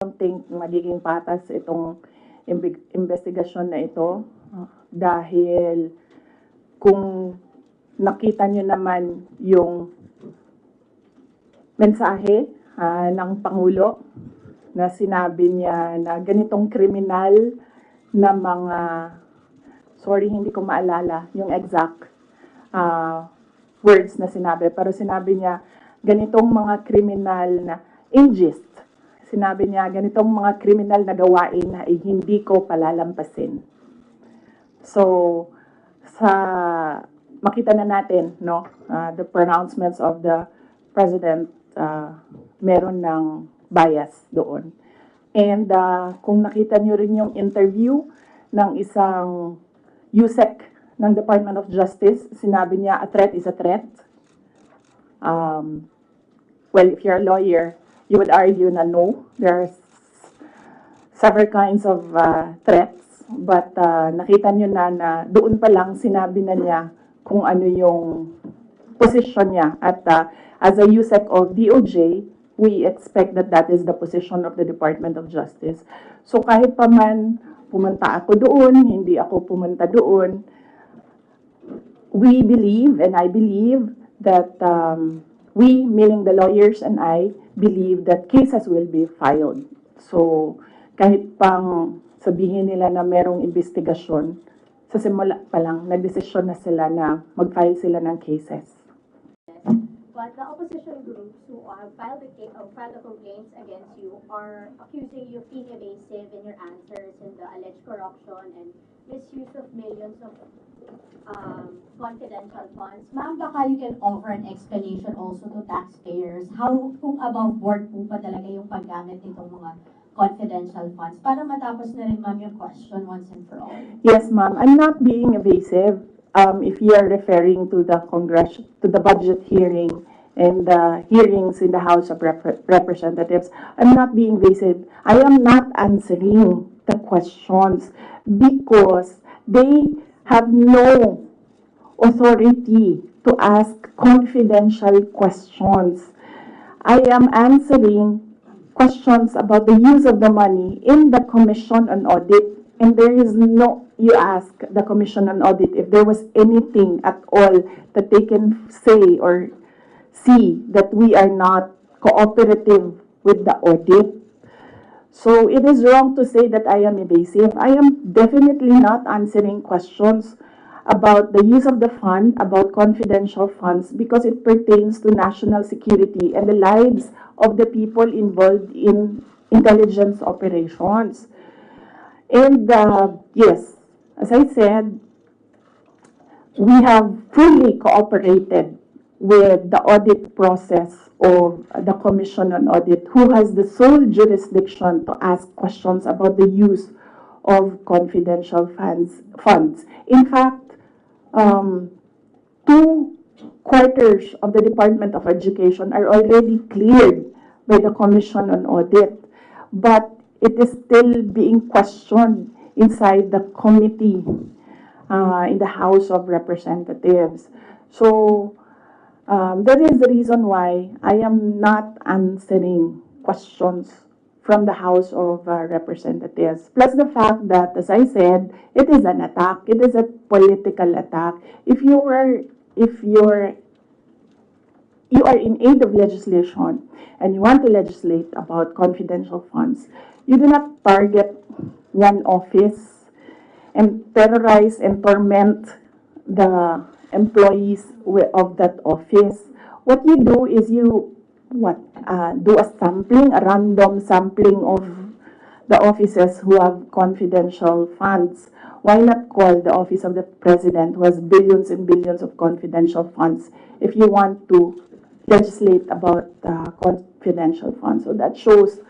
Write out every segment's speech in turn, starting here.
don't think magiging patas itong investigasyon na ito dahil kung nakita nyo naman yung mensahe ah, ng Pangulo na sinabi niya na ganitong kriminal na mga, sorry hindi ko maalala yung exact ah, words na sinabi, pero sinabi niya ganitong mga kriminal na ingest. Sinabi niya ganitong mga kriminal na gawain na ay hindi ko palalampasin. So, sa makita na natin, no, uh, the pronouncements of the president, uh, meron ng bias doon. And uh, kung nakita niyo rin yung interview ng isang USEC ng Department of Justice, sinabi niya, a threat is a threat. Um, well, if you're a lawyer, you would argue na no, there are several kinds of uh, threats, but uh, nakita nyo na na doon pa lang sinabi na niya kung ano yung position niya. At uh, as a USEC of DOJ, we expect that that is the position of the Department of Justice. So kahit pa man pumunta ako doon, hindi ako pumunta doon, we believe, and I believe, that um, we, meaning the lawyers and I, believe that cases will be filed. So, kahit pang sabihin nila na merong investigasyon, sa simula pa lang, nagdesisyon na sila na mag-file sila ng cases. But the opposition groups who are filed the uh, filed the complaints against you are accusing you of being evasive in your answers in the alleged corruption and misuse of millions of um, confidential funds. Ma'am, baka you can offer an explanation also to taxpayers. How, kung above board po ba talaga yung paggamit nitong mga confidential funds? Para matapos na rin, ma'am, yung question once and for all. Yes, ma'am. I'm not being evasive. Um, if you are referring to the Congress, to the budget hearing and the hearings in the House of Rep- Representatives, I'm not being evasive. I am not answering the questions because they have no authority to ask confidential questions. I am answering questions about the use of the money in the Commission on Audit. And there is no, you ask the Commission on Audit if there was anything at all that they can say or see that we are not cooperative with the audit. So it is wrong to say that I am evasive. I am definitely not answering questions about the use of the fund, about confidential funds, because it pertains to national security and the lives of the people involved in intelligence operations. And uh, yes, as I said, we have fully cooperated with the audit process of the Commission on Audit, who has the sole jurisdiction to ask questions about the use of confidential funds. funds. In fact, um, two quarters of the Department of Education are already cleared by the Commission on Audit, but it is still being questioned inside the committee uh, in the House of Representatives. So, um, that is the reason why I am not answering questions from the House of uh, Representatives. Plus the fact that, as I said, it is an attack. It is a political attack. If you are, if you're, you are in aid of legislation and you want to legislate about confidential funds, you do not target one office and terrorize and torment the employees wi- of that office. What you do is you what uh, do a sampling, a random sampling of the offices who have confidential funds. Why not call the office of the president who has billions and billions of confidential funds if you want to legislate about uh, confidential funds? So that shows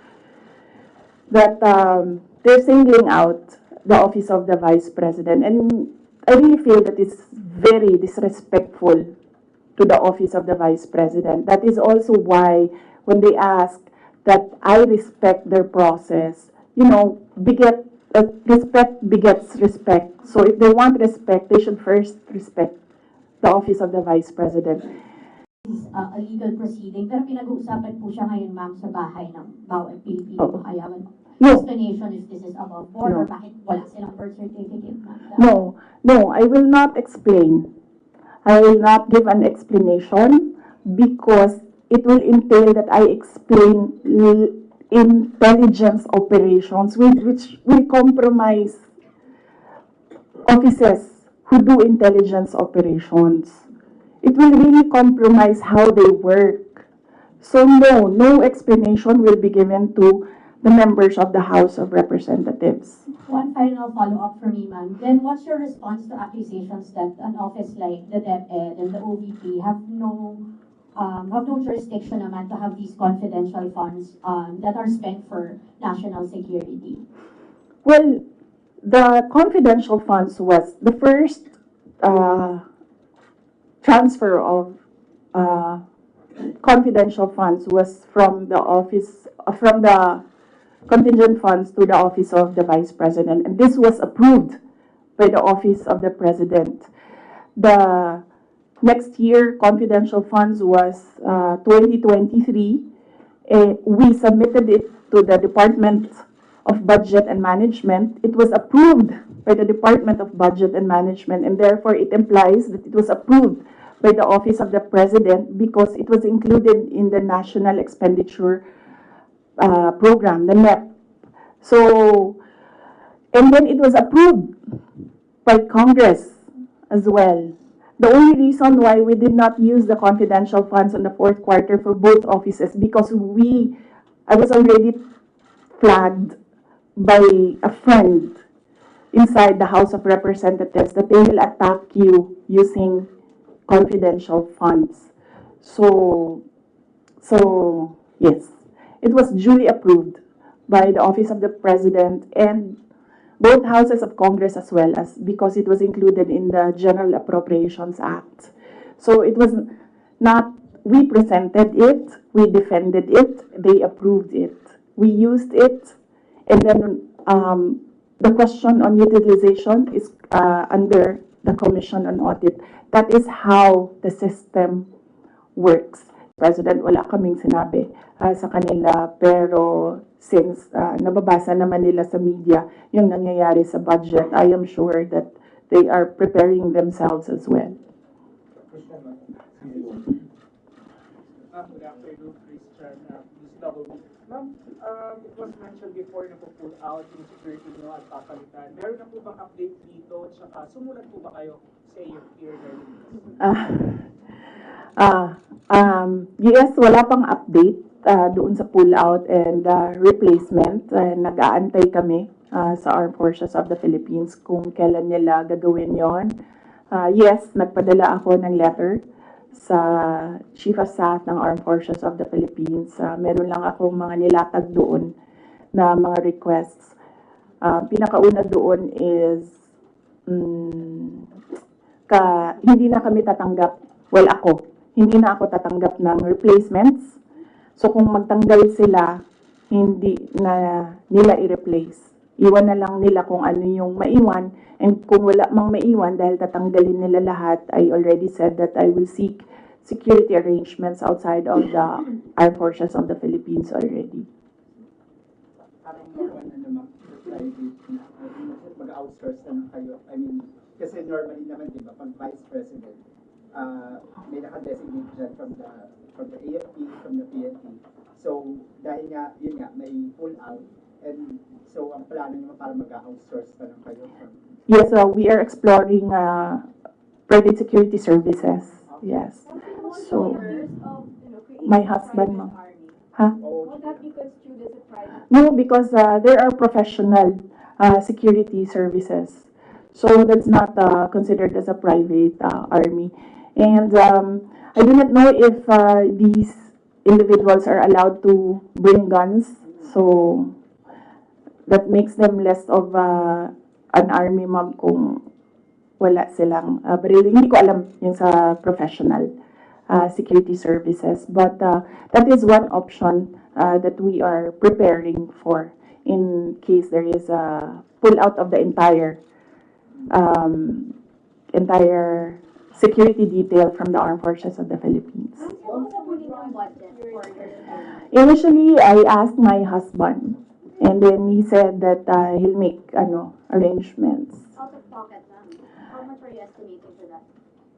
that um, they're singling out the office of the vice president. And I really feel that it's very disrespectful to the office of the vice president. That is also why when they ask that I respect their process, you know, beget, uh, respect begets respect. So if they want respect, they should first respect the office of the vice president. is uh, a legal proceeding, pero pinag-uusapan po siya ngayon, ma'am, sa bahay ng bawat Pilipino. Oo. Kaya explanation if this is above board or No. bakit wala silang birth certificate, ma'am. no, no, I will not explain. I will not give an explanation because it will entail that I explain l- intelligence operations with which will compromise officers who do intelligence operations. It will really compromise how they work. So no, no explanation will be given to the members of the House of Representatives. One final follow-up for me, ma'am. Then what's your response to accusations that an office like the DepEd and the OVP have no, um, have no jurisdiction naman to have these confidential funds, um, that are spent for national security? Well, the confidential funds was the first uh, transfer of uh, confidential funds was from the office uh, from the contingent funds to the office of the vice president, and this was approved by the office of the president. The next year confidential funds was uh, 2023. Eh, we submitted it to the Department of Budget and Management. It was approved by the Department of Budget and Management, and therefore it implies that it was approved by the Office of the President because it was included in the National Expenditure uh, Program, the NEP. So, and then it was approved by Congress as well. The only reason why we did not use the confidential funds in the fourth quarter for both offices because we, I was already flagged by a friend inside the House of Representatives that they will attack you using confidential funds. So, so, yes, it was duly approved by the Office of the President and both houses of Congress as well as because it was included in the General Appropriations Act. So it was not, we presented it, we defended it, they approved it. We used it, and then um, the question on utilization is uh, under the Commission on Audit. That is how the system works. President, wala kaming sinabi ah, sa kanila, pero since ah, nababasa naman nila sa media yung nangyayari sa budget, I am sure that they are preparing themselves as well. Ma'am, uh, um, it was mentioned before na po-pull out yung security nyo at papalitan. Meron na po bang update dito? Tsaka sumulat po ba kayo sa iyo here Ah, ah, um, yes, wala pang update ah, doon sa pull-out and ah, replacement. Ah, nag-aantay kami ah, sa Armed Forces of the Philippines kung kailan nila gagawin yon. Ah, yes, nagpadala ako ng letter sa Chief of Staff ng Armed Forces of the Philippines. Ah, meron lang akong mga nilatag doon na mga requests. Ah, pinakauna doon is mm, ka, hindi na kami tatanggap, well ako, hindi na ako tatanggap ng replacements. So kung magtanggal sila, hindi na nila i-replace. Iwan na lang nila kung ano yung maiwan. And kung wala mang maiwan dahil tatanggalin nila lahat, I already said that I will seek security arrangements outside of the Armed Forces of the Philippines already. ano mag-outsource na kayo. I mean, kasi normally naman, di ba, pag vice president, uh, may naka-designate dyan from the, from the AFP, from the PNP. So, dahil nga, yun nga, may pull out, and so, ang plano naman para mag-outsource na lang kayo from Yes, uh, we are exploring uh, private security services. Yes. So, my husband, ma'am. Huh? Oh, Would that be construed as a private? No, because uh, there are professional uh, security services. So that's not uh, considered as a private uh, army. And um, I do not know if uh, these individuals are allowed to bring guns. So that makes them less of uh, an army ma'am kung wala silang uh, baril. Hindi ko alam yung sa professional uh, security services. But uh, that is one option uh, that we are preparing for in case there is a pull out of the entire um, entire security detail from the Armed Forces of the Philippines. Initially, I asked my husband, and then he said that uh, he'll make ano arrangements.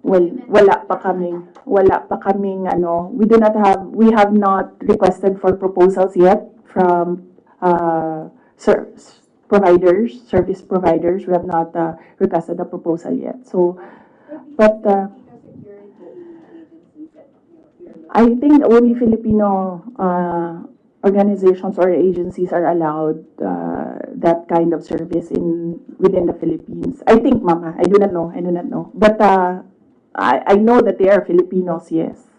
Well, wala pa kaming, wala pa kaming ano, we do not have, we have not requested for proposals yet from uh, providers, service providers. We have not uh, requested a proposal yet. So, but uh, I think only Filipino uh, organizations or agencies are allowed uh, that kind of service in within the Philippines. I think, Mama. I do not know. I do not know. But uh, I, I know that they are Filipinos, yes.